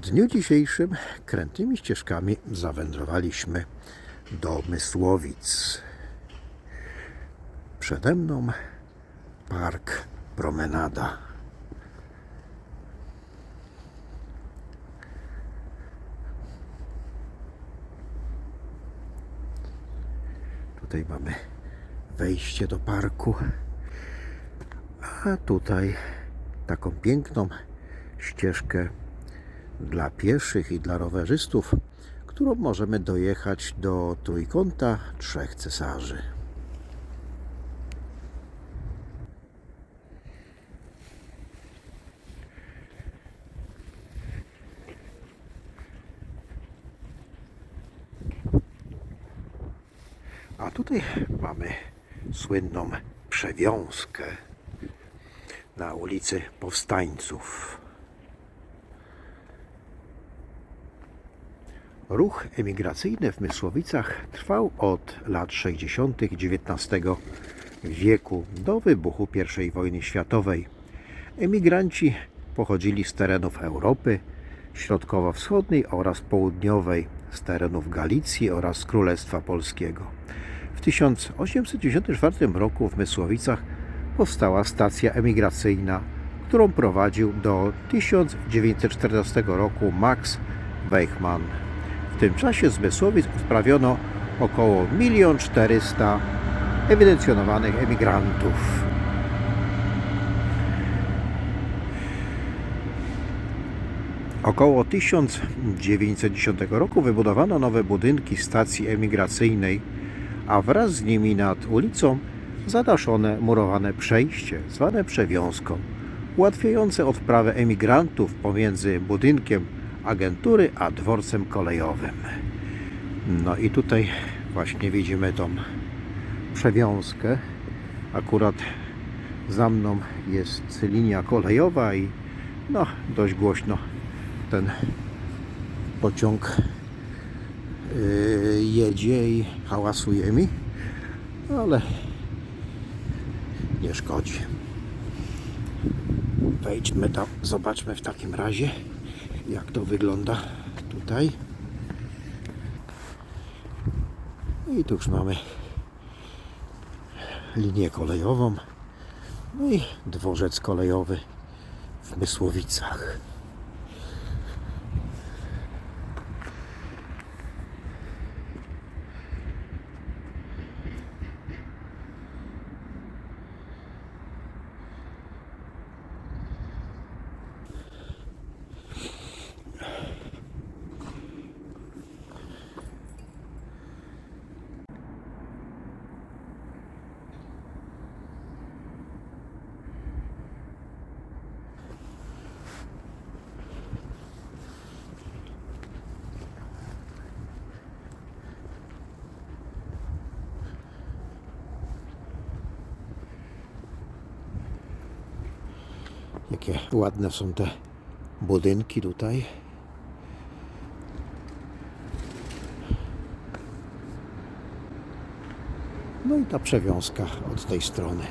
dniu dzisiejszym krętymi ścieżkami zawędrowaliśmy do Mysłowic. Przede mną park Promenada. Tutaj mamy wejście do parku, a tutaj taką piękną ścieżkę dla pieszych i dla rowerzystów, którą możemy dojechać do trójkąta trzech cesarzy. A tutaj mamy słynną przewiązkę na ulicy Powstańców. Ruch emigracyjny w Mysłowicach trwał od lat 60. XIX wieku do wybuchu I wojny światowej. Emigranci pochodzili z terenów Europy Środkowo-Wschodniej oraz Południowej, z terenów Galicji oraz Królestwa Polskiego. W 1894 roku w Mysłowicach powstała stacja emigracyjna, którą prowadził do 1914 roku Max Weichmann. Tym czasie z Mysłowic odprawiono około 1 400 ewidencjonowanych emigrantów. Około 1910 roku wybudowano nowe budynki stacji emigracyjnej, a wraz z nimi nad ulicą zadaszone murowane przejście, zwane przewiązką, ułatwiające odprawę emigrantów pomiędzy budynkiem agentury a dworcem kolejowym. No i tutaj właśnie widzimy tą przewiązkę. Akurat za mną jest linia kolejowa i no dość głośno ten pociąg yy, jedzie i hałasuje mi, ale nie szkodzi. Wejdźmy tam, zobaczmy w takim razie, jak to wygląda tutaj. I tu już mamy linię kolejową, no i dworzec kolejowy w Mysłowicach. Jakie ładne są te budynki tutaj. No i ta przewiązka od tej strony.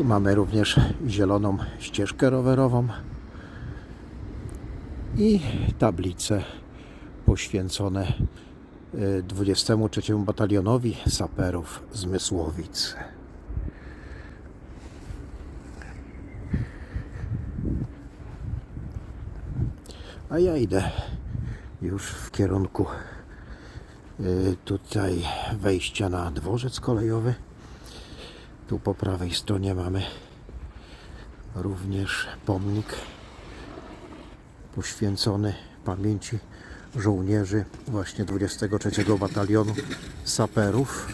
Tu mamy również zieloną ścieżkę rowerową i tablice poświęcone y, 23 Batalionowi Saperów z. A ja idę już w kierunku y, tutaj wejścia na dworzec kolejowy. Tu po prawej stronie mamy również pomnik poświęcony pamięci żołnierzy właśnie 23 Batalionu Saperów.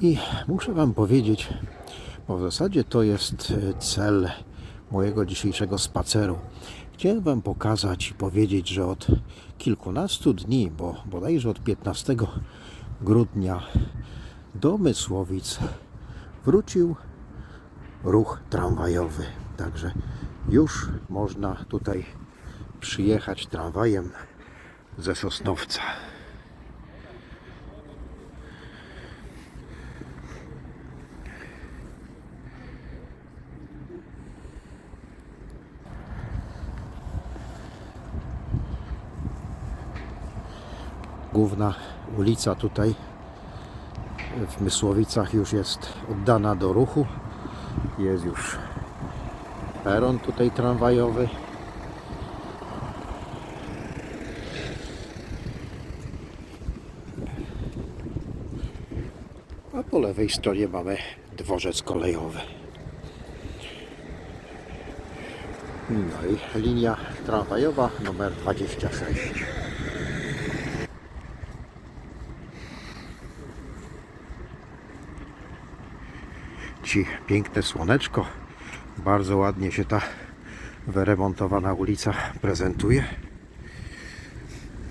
I muszę Wam powiedzieć, bo w zasadzie to jest cel mojego dzisiejszego spaceru. Chciałem pokazać i powiedzieć, że od kilkunastu dni, bo bodajże od 15 grudnia do Mysłowic wrócił ruch tramwajowy. Także już można tutaj przyjechać tramwajem ze Sosnowca. Główna ulica tutaj w Mysłowicach już jest oddana do ruchu. Jest już peron tutaj tramwajowy. A po lewej stronie mamy dworzec kolejowy. No i linia tramwajowa numer 26. Ci piękne słoneczko. Bardzo ładnie się ta wyremontowana ulica prezentuje.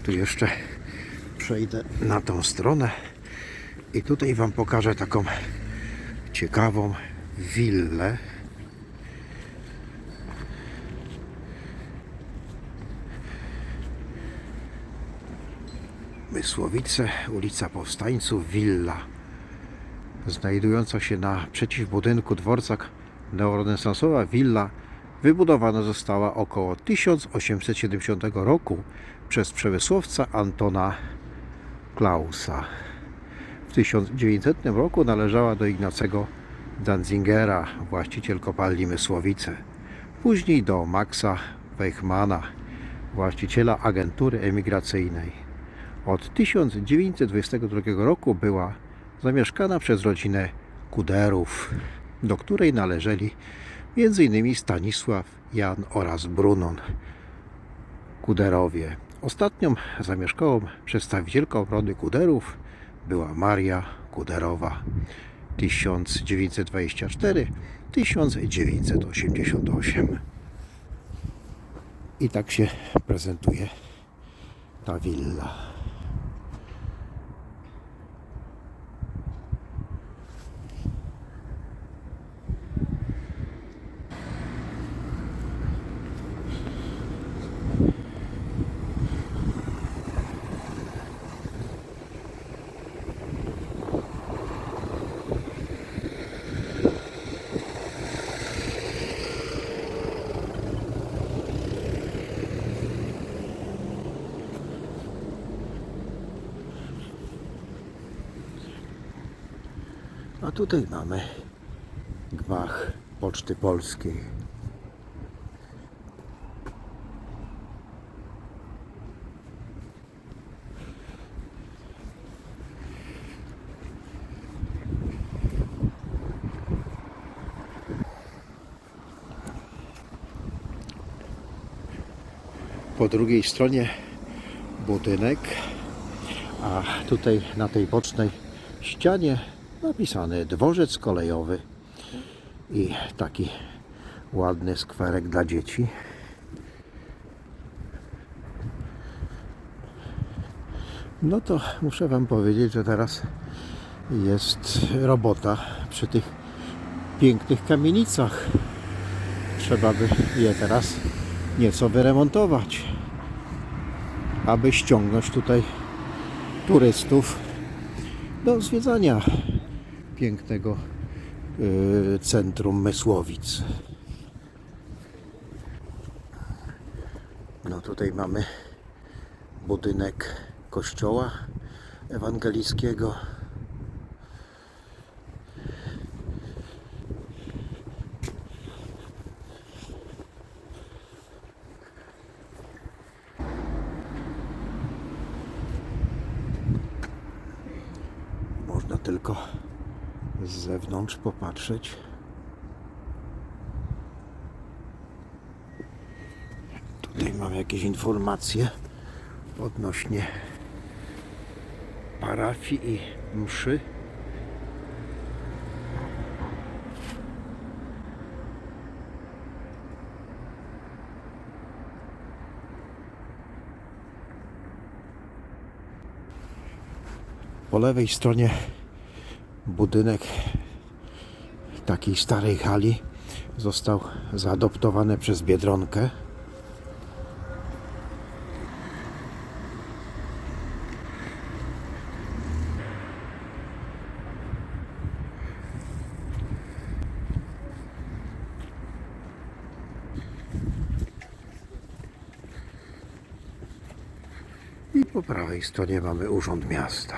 Tu jeszcze przejdę na tą stronę i tutaj Wam pokażę taką ciekawą willę. Mysłowice, ulica Powstańców, willa znajdująca się na przeciwbudynku dworca neorenesansowa willa wybudowana została około 1870 roku przez przemysłowca Antona Klausa. W 1900 roku należała do Ignacego Danzingera, właściciel kopalni Mysłowice. Później do Maxa Weichmana, właściciela agentury emigracyjnej. Od 1922 roku była zamieszkana przez rodzinę Kuderów, do której należeli m.in. Stanisław, Jan oraz Brunon Kuderowie. Ostatnią zamieszkałą przedstawicielką rody Kuderów była Maria Kuderowa 1924-1988. I tak się prezentuje ta willa. A tutaj mamy gmach Poczty Polskiej. Po drugiej stronie budynek, a tutaj na tej bocznej ścianie napisany dworzec kolejowy i taki ładny skwerek dla dzieci. No to muszę Wam powiedzieć, że teraz jest robota przy tych pięknych kamienicach. Trzeba by je teraz nieco wyremontować, aby ściągnąć tutaj turystów do zwiedzania pięknego y, centrum Mysłowic. No tutaj mamy budynek kościoła ewangelickiego. Można tylko z zewnątrz popatrzeć. Tutaj mam jakieś informacje odnośnie parafii i mszy. Po lewej stronie budynek takiej starej hali został zaadoptowany przez Biedronkę. I po prawej stronie mamy Urząd Miasta.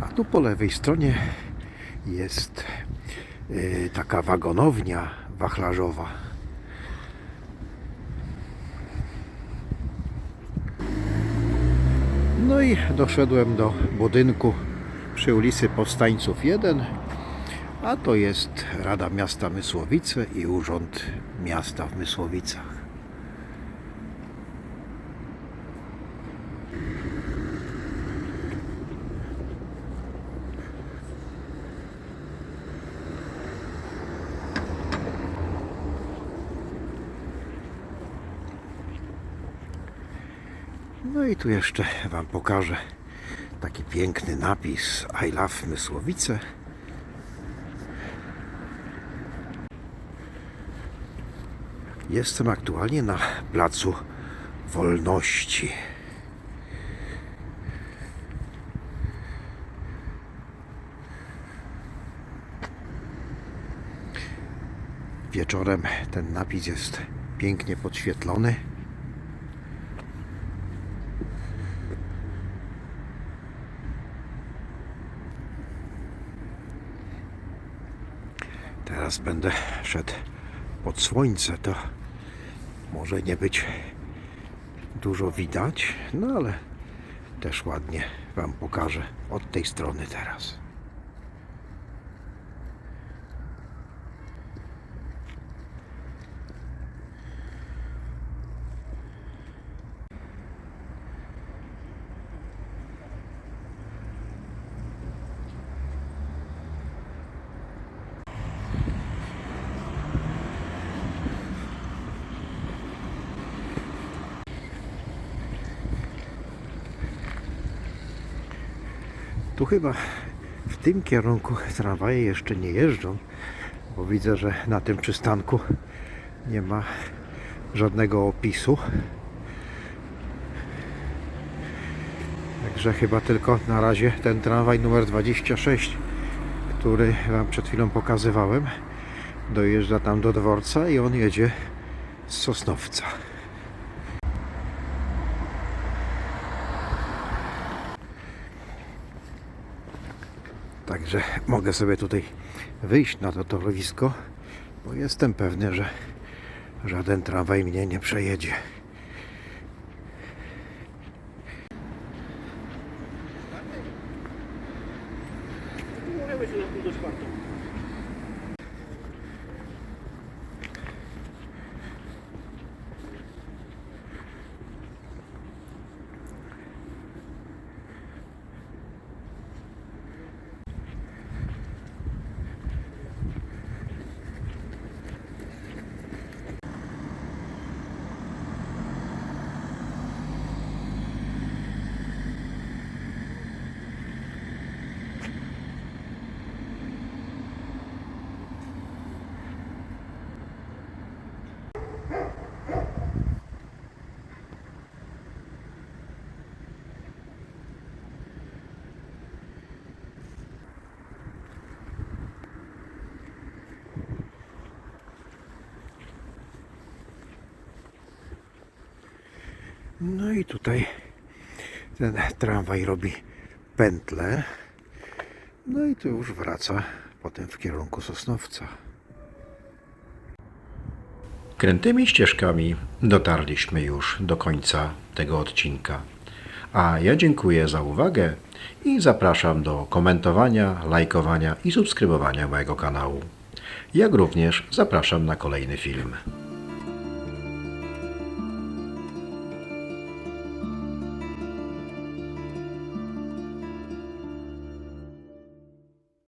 A tu po lewej stronie jest y, taka wagonownia wachlarzowa. No i doszedłem do budynku przy ulicy Powstańców 1, a to jest Rada Miasta Mysłowice i Urząd Miasta w Mysłowicach. No tu jeszcze Wam pokażę taki piękny napis I love Mysłowice. Jestem aktualnie na Placu Wolności. Wieczorem ten napis jest pięknie podświetlony. Teraz będę szedł pod słońce, to może nie być dużo widać, no ale też ładnie Wam pokażę od tej strony teraz. Chyba w tym kierunku tramwaje jeszcze nie jeżdżą, bo widzę, że na tym przystanku nie ma żadnego opisu. Także chyba tylko na razie ten tramwaj numer 26, który Wam przed chwilą pokazywałem, dojeżdża tam do dworca i on jedzie z Sosnowca. Także mogę sobie tutaj wyjść na to torowisko, bo jestem pewny, że żaden tramwaj mnie nie przejedzie. Umawiamy się na pół do czwartą. No i tutaj ten tramwaj robi pętlę. No i tu już wraca potem w kierunku Sosnowca. Krętymi ścieżkami dotarliśmy już do końca tego odcinka. A ja dziękuję za uwagę i zapraszam do komentowania, lajkowania i subskrybowania mojego kanału. Jak również zapraszam na kolejny film.